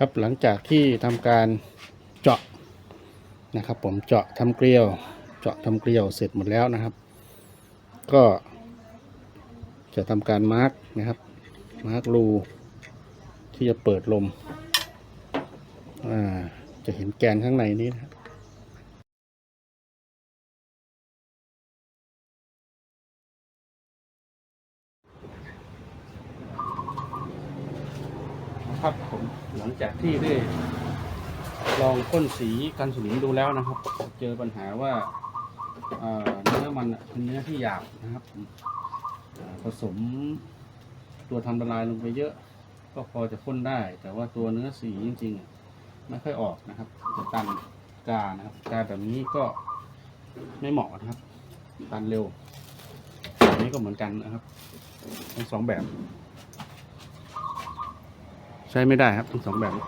ครับหลังจากที่ทำการเจาะนะครับ ผมเจาะทำเกลียว เจาะทำเกลียวเสร็จหมดแล้วนะครับ ก็ จะทำการมาร์กนะครับมาร์กรูที่จะเปิดลมอ่าจะเห็นแกนข้างในนี้นะครับผมห ลังจากที่ได้ลองพ่นสีกันสนิมดูแล้วนะครับ เจอปัญหาว่าเนื้อมันเป็นเนื้อที่หยาบนะครับผสมตัวทำละลายลงไปเยอะ ก็พอจะพ่นได้ แต่ว่าตัวเนื้อสีจริงๆไม่ค่อยออกนะครับจะตันกานะครับกาแบบนี้ก็ไม่เหมาะนะครับ ตันเร็วอันนี้ก็เหมือนกันนะครับทั้งสองแบบ ใช้ไม่ได้ครับทั้งสองแบบนี้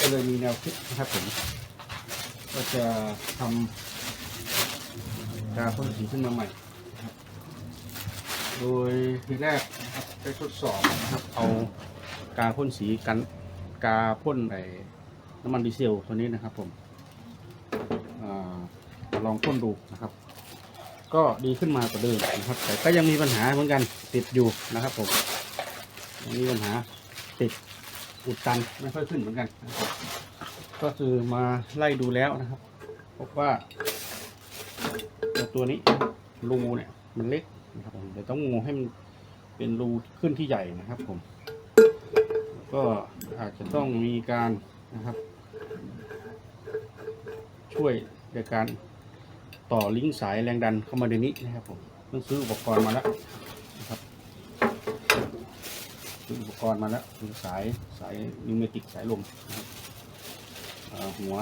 ก็เลยมีแนวคิดนะครับผม ก็จะทำกาพ่นสีขึ้นมาใหม่โดยทีแรกนะครับได้ทดสอบนะครับ เอากาพ่นสีกันกาพ่นไอ้น้ำมันดีเซลตัวนี้นะครับผมอลองพ่นดูนะครับ ก็ดีขึ้นมากว่าเดิมนะครับ แต่ก็ยังมีปัญหาเหมือนกันติดอยู่นะครับผมยังมีปัญหาติดอุดตันไม่ค่อยขึ้นเหมือนกันก็คือมาไล่ดูแล้วนะครับ พบว่าตัวนี้รูเนี่ยมันเล็กนะครับผมเดี๋ยวต้องงูให้มันเป็นรูขึ้นที่ใหญ่นะครับผม ก็อาจจะต้องมีการนะครับ ช่วยในการ ต่อลิงก์สายแรงดันเข้ามาในนี้นะครับผมเพิ่งซื้ออุปกรณ์มาแล้วนะครับซื้ออุปกรณ์มาแล้วคือสายสายนิวเมติกสายลมนะครับหัว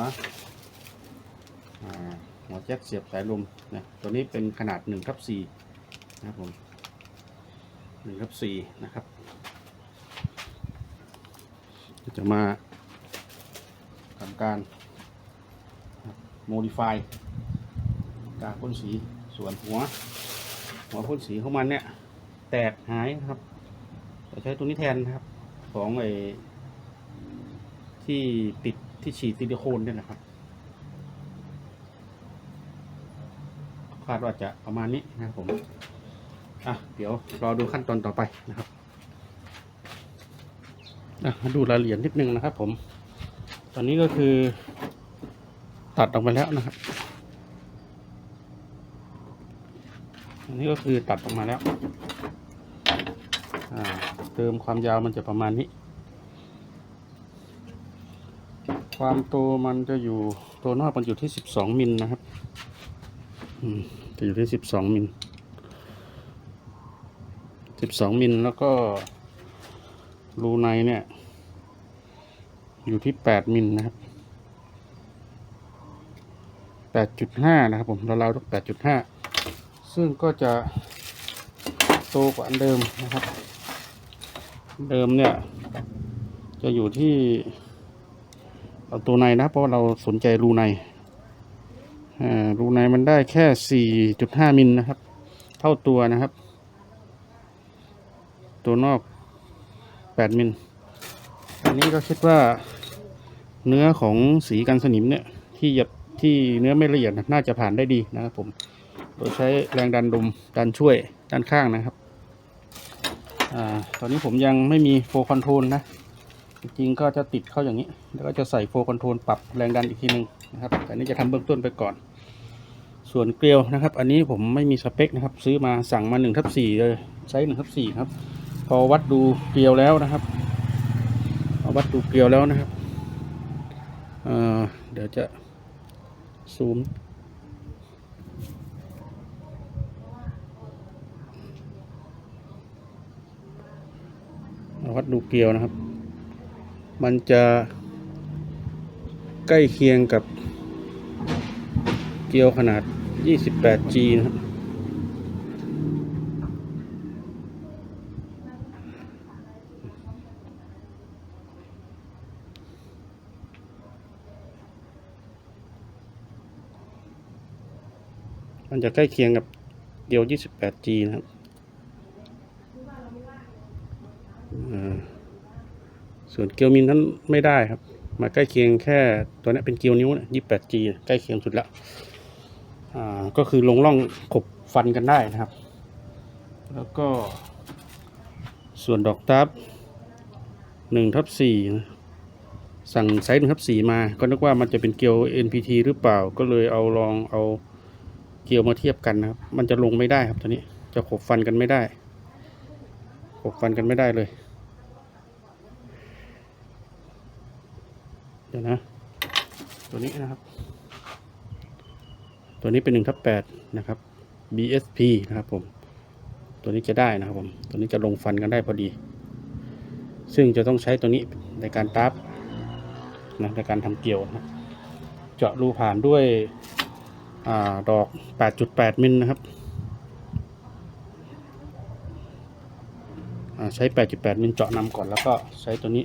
หัวแจ็คเสียบสายลมนะตัวนี้เป็นขนาด1ทับ4นะครับผม1ทับ4นะครับ จะมาทำการ modify กา กพ่นสีส่วนหัว หัวพ่นสีของมันเนี่ย แตกหายนะครับจะใช้ตัวนี้แทนนะครับ ของไอ้ที่ติดที่ฉีดซิลิโคนเนี่ยนะครับคาดว่าจะประมาณนี้นะครับผม อะ เดี๋ยวรอดูขั้นตอนต่อไปนะครับ อะดูรายละเอียดนิดนึงนะครับผม ตอนนี้ก็คือ ตัดออกไปแล้วนะครับ อันนี้ก็คือตัดออกมาแล้วเติมความยาวมันจะประมาณนี้ ความโตมันจะอยู่ตัวนอกมันอยู่ที่สิบสองมิลนะครับจะอยู่ที่สิบสองมิลสิบสองมิลแล้วก็รูในเนี่ย อยู่ที่แปดมิลนะครับแปดจุดห้านะครับผมเราๆต้องแปดจุดห้า ซึ่งก็จะโตกว่าอันเดิมนะครับ เดิมเนี่ย จะอยู่ที่เอาตัวในนะเพราะเราสนใจรูในอ่ารูในมันได้แค่สี่จุดห้ามิลนะครับ เท่าตัวนะครับ ตัวนอกแปดมิล อันนี้ก็คิดว่าเนื้อของสีกันสนิมเนี่ย ที่หยับที่เนื้อไม่ละเอียดน่าจะผ่านได้ดีนะครับผม โดยใช้แรงดันลมดันช่วยด้านข้างนะครับอตอนนี้ผมยังไม่มีโฟคอนโทรลนะ จริงๆก็จะติดเข้าอย่างนี้ แล้วก็จะใส่โฟคอนโทรลปรับแรงดันอีกทีหนึ่งนะครับ แต่นี่จะทำเบื้องต้นไปก่อน ส่วนเกลียวนะครับ อันนี้ผมไม่มีสเปคนะครับ ซื้อมาสั่งมา1ทับ4เลยไซส์1ทับ4ครับ พอวัดดูเกลียวแล้วนะครับพอวัดดูเกลียวแล้วนะครับเเดี๋ยวจะซูม วัดดูเกลียวนะครับ มันจะใกล้เคียงกับเกลียวขนาด 28G นะครับมันจะใกล้เคียงกับเกลียว 28G นะครับ อ่า ส่วนเกลียวมินนั้นไม่ได้ครับ มาใกล้เคียงแค่ตัวนี้เป็นเกลียวนิ้วนะ 28G ใกล้เคียงสุดละอ่าก็คือลงร่องขบฟันกันได้นะครับ แล้วก็ ส่วนดอกตับหนึ่งทับสี่สั่งไซส์หนึ่งทับสี่มา ก็นึกว่ามันจะเป็นเกลียว NPT หรือเปล่า ก็เลยเอาลองเอาเกลียวมาเทียบกันนะครับ มันจะลงไม่ได้ครับตัวนี้ จะขบฟันกันไม่ได้ ขบฟันกันไม่ได้เลย เดี๋ยวนะ ตัวนี้นะครับ ตัวนี้เป็นหนึ่งทับแปดนะครับ BSP นะครับผม ตัวนี้จะได้นะครับผม ตัวนี้จะลงฟันกันได้พอดี ซึ่งจะต้องใช้ตัวนี้ในการตับนะในการทำเกี่ยวนะเจาะรูผ่านด้วยอดอก 8.8 มิลนะครับใช้ 8.8 มิลเจาะนำก่อนแล้วก็ใช้ตัวนี้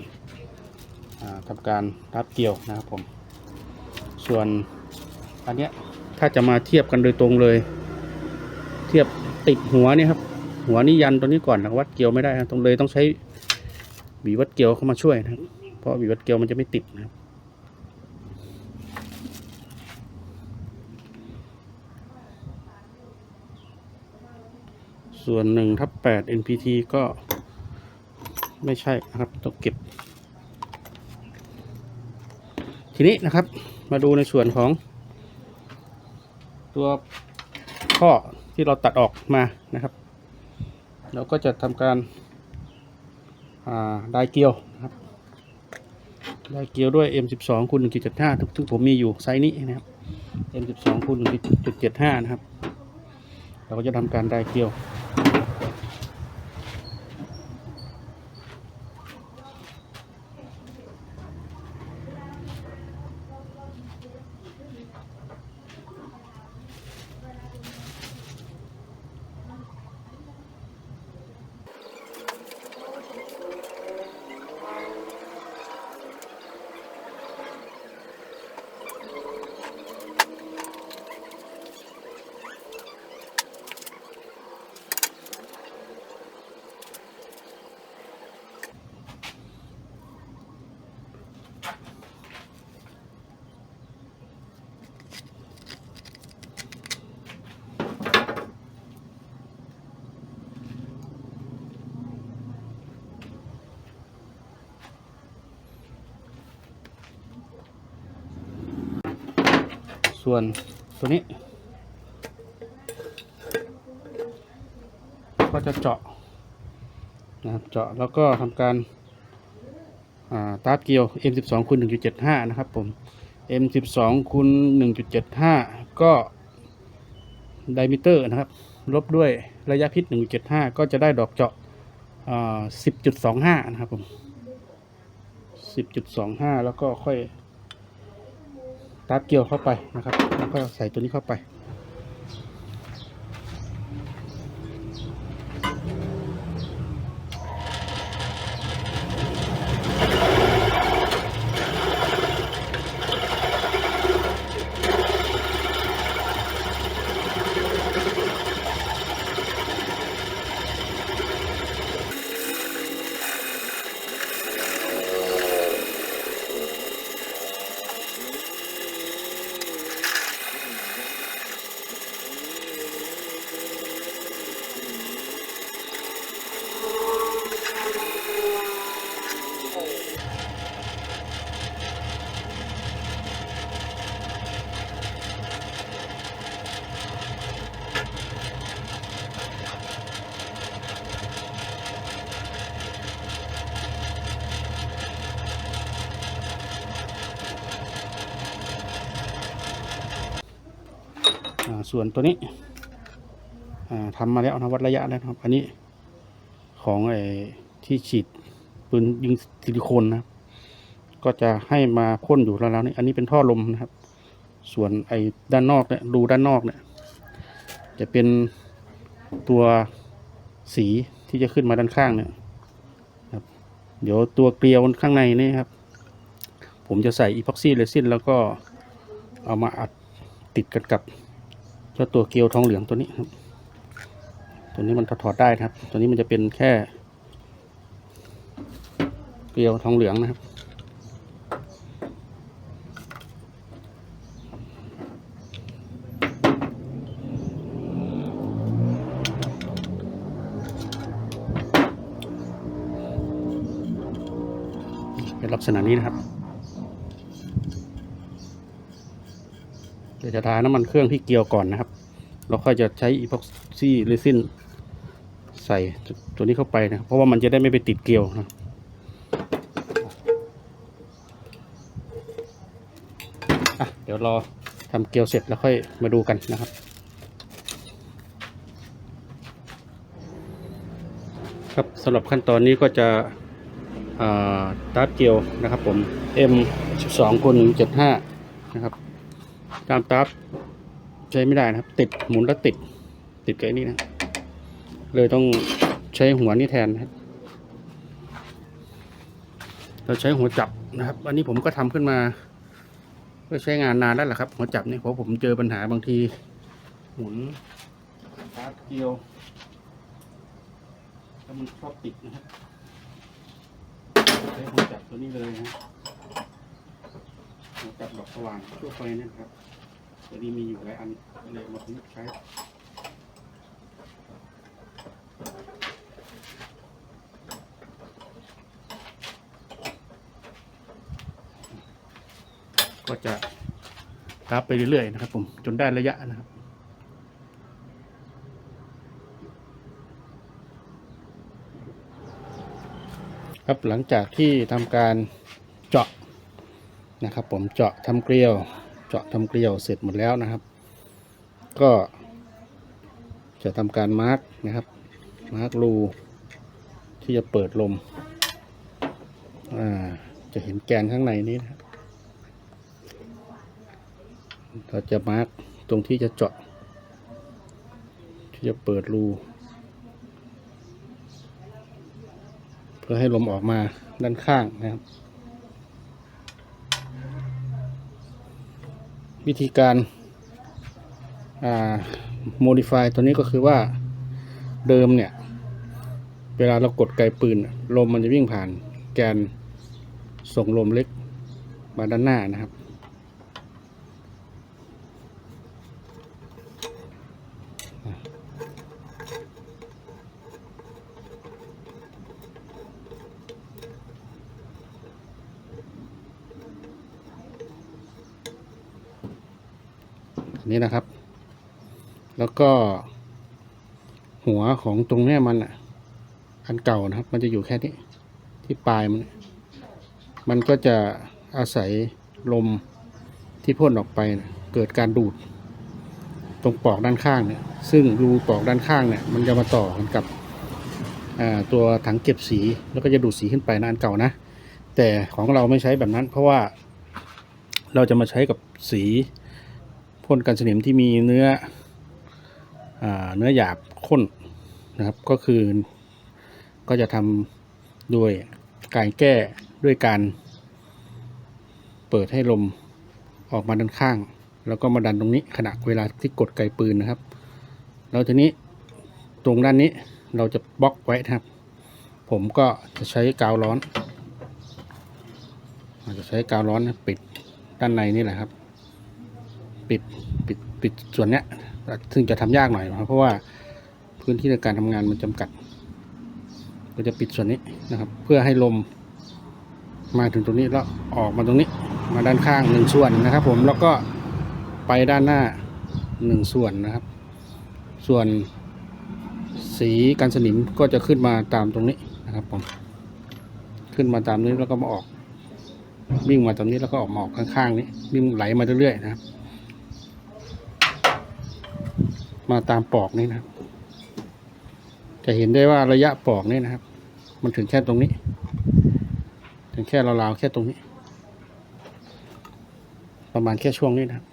ทำการทับเกี่ยวนะครับผม ส่วนอันเนี้ยถ้าจะมาเทียบกันโดยตรงเลย เทียบติดหัวเนี่ยครับ หัวนี่ยันตัวนี้ก่อนนะวัดเกลียวไม่ได้นะตรงเลยต้องใช้บีวัดเกลียวเข้ามาช่วยนะครับ เพราะบีวัดเกลียวมันจะไม่ติดนะครับส่วนหนึ่งทับแปด NPT ก็ไม่ใช่นะครับ ต้องเก็บ ทีนี้นะครับมาดูในส่วนของ ตัวข้อที่เราตัดออกมานะครับ เราก็จะทำการาได้เกลียวนะครับได้เกลียวด้วย M12 คูณ1.75ทุกทุกผมมีอยู่ไซส์นี้นะครับ M12 คูณ1.75นะครับ เราก็จะทำการได้เกลียว ส่วนตัวนี้ ก็จะเจาะนะครับเจาะแล้วก็ทำการาตาร์ทเกียว M12 คูณ1.75 นะครับผม M12 คูณ1.75 ก็ไดมิเตอร์นะครับ ลบด้วยระยะพิษ 1.75 ก็จะได้ดอกเจาะ10.25 นะครับผม 10.25 แล้วก็ค่อย ตัดเกี่ยวเข้าไปนะครับ แล้วก็ใส่ตัวนี้เข้าไป ส่วนตัวนี้อ่าทำมาแล้วนะวัดระยะแล้วนะครับ อันนี้ของไอ้ที่ฉีดปืนยิงซิลิโคนนะครับ ก็จะให้มาพ่นอยู่แล้วนี่อันนี้เป็นท่อลมนะครับ ส่วนไอ้ด้านนอกเนี่ยรูด้านนอกเนี่ย จะเป็นตัวสีที่จะขึ้นมาด้านข้างเนี่ยครับ เดี๋ยวตัวเกลียวข้างในนี่ครับ ผมจะใส่อีพ็อกซี่เรซินแล้วก็เอามาอัดติดกันกับ เจ้าตัวเกลียวทองเหลืองตัวนี้ครับ ตัวนี้มันถอดได้ครับ ตัวนี้มันจะเป็นแค่ เกลียวทองเหลืองนะครับ เป็นลักษณะนี้นะครับ ดี๋ยวจะทาน้ำมันเครื่องที่เกลียวก่อนนะครับ เราค่อยจะใช้อีพ็อกซี่เรซินใส่ตัวนี้เข้าไปนะ เพราะว่ามันจะได้ไม่ไปติดเกลียวนะอะเดี๋ยวรอทำเกลียวเสร็จแล้วค่อยมาดูกันนะครับครับสำหรับขั้นตอนนี้ก็จะาตาร์ทเกลียวนะครับผม M 12คูณ175 นะครับ ตามตาร์ทใช้ไม่ได้นะครับ ติดหมุนแล้วติด ติดกับไอ้นี่นะ เลยต้องใช้หัวนี่แทนนะครับเราใช้หัวจับนะครับ อันนี้ผมก็ทำขึ้นมาเพื่อใช้งานนานแล้วแหละครับ หัวจับนี่เพราะผมเจอปัญหาบางที หมุนตาร์เกียวแล้วมันชอบติดนะครับใช้หัวจับตัวนี้เลยนะ หัวจับดอกสว่างทั่วไปนะครับตัวนี้มีอยู่หลายอันก็เลยมาประยุกต์ใช้ก็จะกราฟไปเรื่อยๆนะครับ ผมจนได้ระยะนะครับครับหลังจากที่ทำการเจาะ นะครับ ผมเจาะทำเกลียว เจาะทำเกลียวเสร็จหมดแล้วนะครับ ก็ จะทำการมาร์กนะครับ มาร์กรูที่จะเปิดลมอ่าจะเห็นแกนข้างในนี้นะเราจะมาร์กตรงที่จะเจาะ ที่จะเปิดรู เพื่อให้ลมออกมาด้านข้างนะครับ วิธีการอ่า modify ตัวนี้ก็คือว่าเดิมเนี่ย เวลาเรากดไกปืน ลมมันจะวิ่งผ่านแกนส่งลมเล็กมาด้านหน้านะครับ นี้นะครับ แล้วก็ หัวของตรงเนี้ยมันอะ อันเก่านะครับ มันจะอยู่แค่นี้ ที่ปลายมัน มันก็จะอาศัยลมที่พ่นออกไปเนี่ยเกิดการดูด ตรงปลอกด้านข้างเนี่ย ซึ่งรูปลอกด้านข้างเนี่ย มันจะมาต่อกันกับตัวถังเก็บสีแล้วก็จะดูดสีขึ้นไปนะอันเก่านะ แต่ของเราไม่ใช้แบบนั้น เพราะว่าเราจะมาใช้กับสี พ่นกันสนิมที่มีเนื้ออเนื้อหยาบข้นนะครับ ก็คือก็จะทำด้วยการแก้ด้วยการ เปิดให้ลมออกมาด้านข้าง แล้วก็มาดันตรงนี้ขณะเวลาที่กดไกปืนนะครับ แล้วทีนี้ตรงด้านนี้เราจะบล็อกไว้นะครับ ผมก็จะใช้กาวร้อนอาจจะใช้กาวร้อนปิดด้านในนี่แหละครับ ปิดปิดปิดส่วนเนี้ย ซึ่งจะทำยากหน่อยนะครับเพราะว่าพื้นที่ในการทำงานมันจำกัดก็จะปิดส่วนนี้นะครับ เพื่อให้ลมมาถึงตรงนี้แล้วออกมาตรงนี้ มาด้านข้างหนึ่งส่วนนะครับ ผมแล้วก็ไปด้านหน้าหนึ่งส่วนนะครับ ส่วนสีกันสนิมก็จะขึ้นมาตามตรงนี้นะครับผมขึ้นมาตามนี้แล้วก็มาออกวิ่งมาตรงนี้แล้วก็ออกมาออกข้างๆนี้วิ่งไหลมาเรื่อยๆนะครับ มาตามปอกนี่นะครับ จะเห็นได้ว่าระยะปอกนี่นะครับ มันถึงแค่ตรงนี้ ถึงแค่ราวๆแค่ตรงนี้ ประมาณแค่ช่วงนี้นะครับ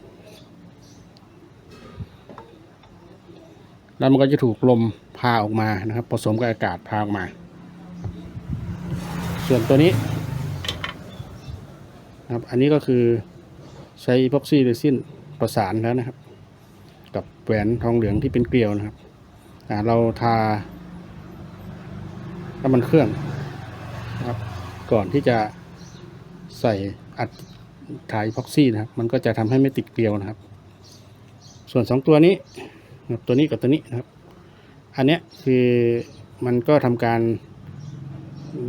แล้วมันก็จะถูกลมพาออกมานะครับ ผสมกับอากาศพาออกมา ส่วนตัวนี้นะครับอันนี้ก็คือใช้พ็อกซี่เรซินประสานแล้วนะครับ แหวนทองเหลืองที่เป็นเกลียวนะครับเราทาน้ำมันเครื่องนะครับ ก่อนที่จะใส่อัดถ่ายพ็อกซี่นะครับ มันก็จะทำให้ไม่ติดเกลียวนะครับ ส่วนสองตัวนี้ตัวนี้กับตัวนี้นะครับ อันเนี้ยคือมันก็ทำการ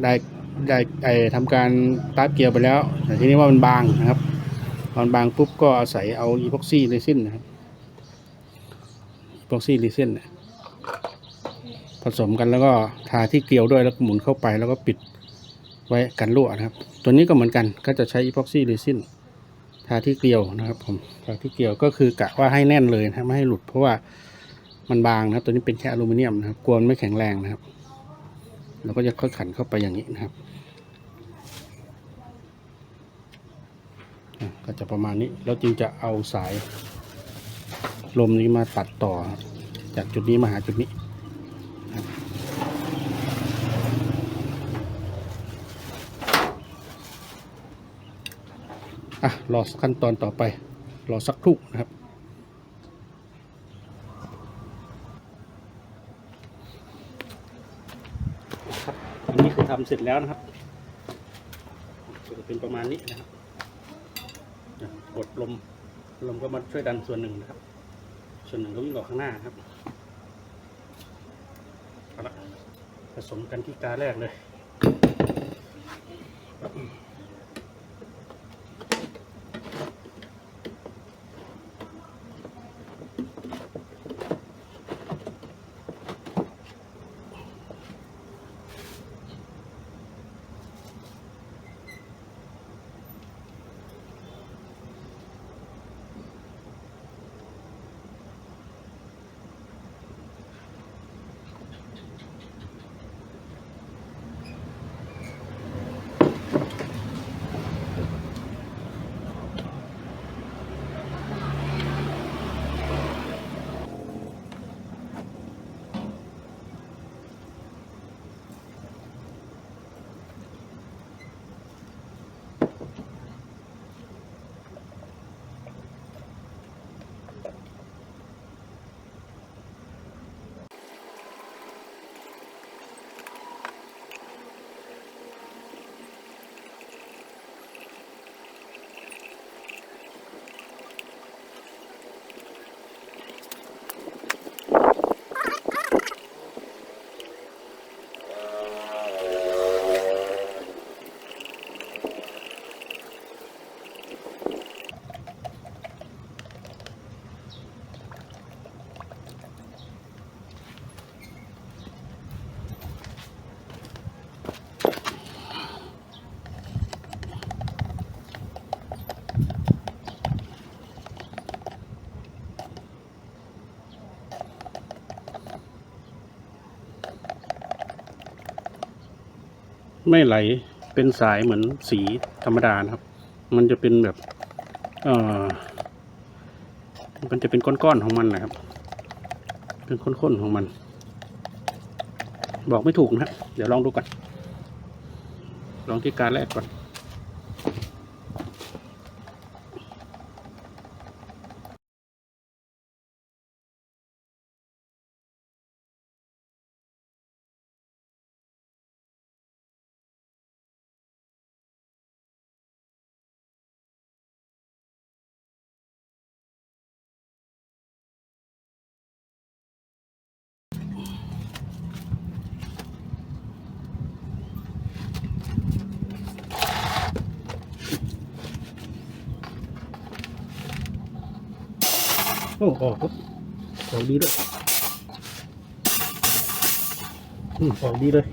ได้ได้ไอทำการตาร์ทเกลียวไปแล้วแต่ทีนี้ว่ามันบางนะครับตอนบางปุ๊บก็อาศัยเอาอีพ็อกซี่เรซินนะครับ อีพ็อกซี่เรซินเนี่ยผสมกันแล้วก็ทาที่เกลียวด้วยแล้วหมุนเข้าไปแล้วก็ปิดไว้กันรั่วนะครับ ตัวนี้ก็เหมือนกันก็จะใช้อีพ็อกซี่เรซินทาที่เกลียวนะครับผมทาที่เกลียวก็คือกะว่าให้แน่นเลยนะไม่ให้หลุดเพราะว่ามันบางนะครับ ตัวนี้เป็นแค่อลูมิเนียมนะครับกวนไม่แข็งแรงนะครับเราก็จะค่อยขันเข้าไปอย่างนี้นะครับ ก็จะประมาณนี้แล้วจึงจะเอาสาย ลมนี้มาตัดต่อ จากจุดนี้มาหาจุดนี้อะรอขั้นตอนต่อไป รอสักครู่นะครับ ครับอันนี้คือทำเสร็จแล้วนะครับจะเป็นประมาณนี้นะครับกดลม ลมก็มาช่วยดันส่วนหนึ่งนะครับ ส่วนหนึ่งก็วิ่งออกข้างหน้าครับเอาละผสมกันที่กาแรกเลย ไม่ไหลเป็นสายเหมือนสีธรรมดานะครับ มันจะเป็นแบบเอ่อมันจะเป็นก้อนๆของมันนะครับ เป็นข้นๆของมัน บอกไม่ถูกนะฮะเดี๋ยวลองดูก่อนลองที่การแรกก่อน ครับออกดีด้วยอืมออกดีเลย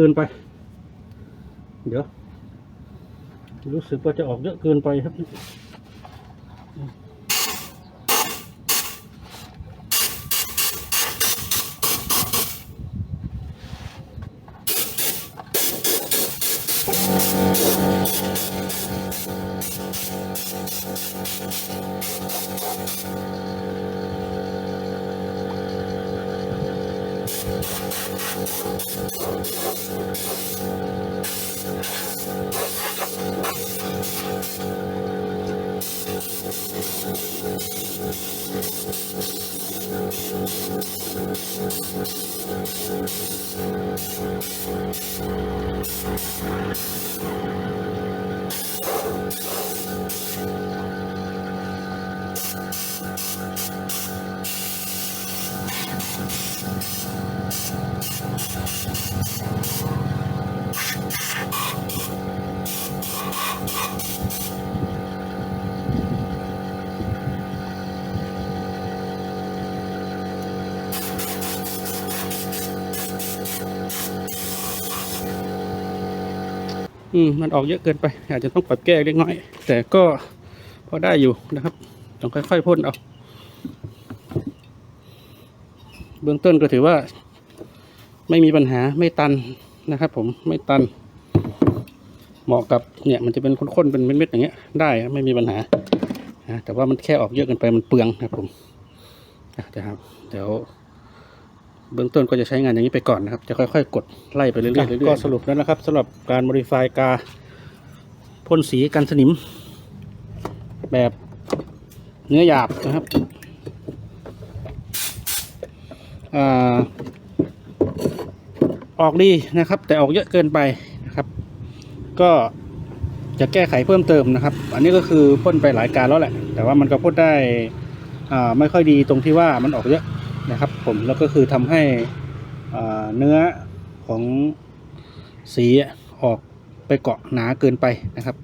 กเยอะเกินไป เดี๋ยว รู้สึกว่าจะออกเยอะเกินไปครับ โอืมมันออกเยอะเกินไป อาจจะต้องปรับแก้เล็กน้อย แต่ก็พอได้อยู่นะครับ ต้องค่อยๆพ่นเอา เบื้องต้นก็ถือว่า ไม่มีปัญหาไม่ตันนะครับผมไม่ตัน เหมาะกับเนี่ยมันจะเป็นข้นๆเป็นเม็ดๆอย่างเงี้ย ได้ครับไม่มีปัญหาแต่ว่ามันแค่ออกเยอะเกินไปมันเปลืองนะครับผมอะเดี๋ยวครับเดี๋ยว เบื้องต้นก็จะใช้งานอย่างนี้ไปก่อนนะครับ จะค่อยๆ กดไล่ไปเรื่อยๆเรื่อยๆก็สรุปแล้วนะครับสำหรับการโมดิฟายกาพ่นสีกันสนิม แบบเนื้อหยาบนะครับอ่าออกดีนะครับ แต่ออกเยอะเกินไปนะครับ ก็จะแก้ไขเพิ่มเติมนะครับ อันนี้ก็คือพ่นไปหลายการแล้วแหละ แต่ว่ามันก็พ่นได้อ่าไม่ค่อยดีตรงที่ว่ามันออกเยอะ นะครับผมแล้วก็คือทำให้เนื้อของสีออกไปเกาะหนาเกินไปนะครับ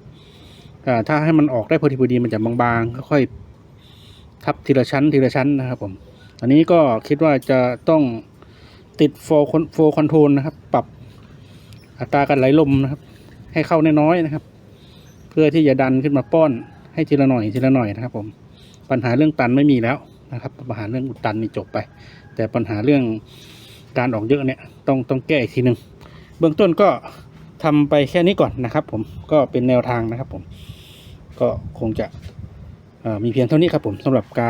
อ่ถ้าให้มันออกได้พอดีพอดีมันจะบางๆค่อยๆทับทีละชั้นทีละชั้นนะครับผมอันนี้ก็คิดว่าจะต้องติดโฟโฟคอนโทรลนะครับ ปรับอัตราการไหลลมนะครับ ให้เข้าน้อยๆนะครับ เพื่อที่จะดันขึ้นมาป้อนให้ทีละหน่อยทีละหน่อยนะครับ ผมปัญหาเรื่องตันไม่มีแล้ว นะครับปัญหาเรื่องอุดตันนี่จบไป แต่ปัญหาเรื่องการออกเยอะเนี่ยต้องต้องแก้อีกทีหนึ่งเบื้องต้นก็ทำไปแค่นี้ก่อนนะครับ ผมก็เป็นแนวทางนะครับ ผมก็คงจะมีเพียงเท่านี้ครับผมสำหรับกา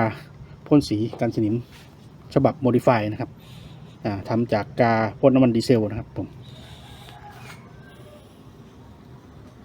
พ่นสีกันสนิมฉบับโมดิฟายนะครับอ่าทำจากกาพ่นน้ำมันดีเซลนะครับผม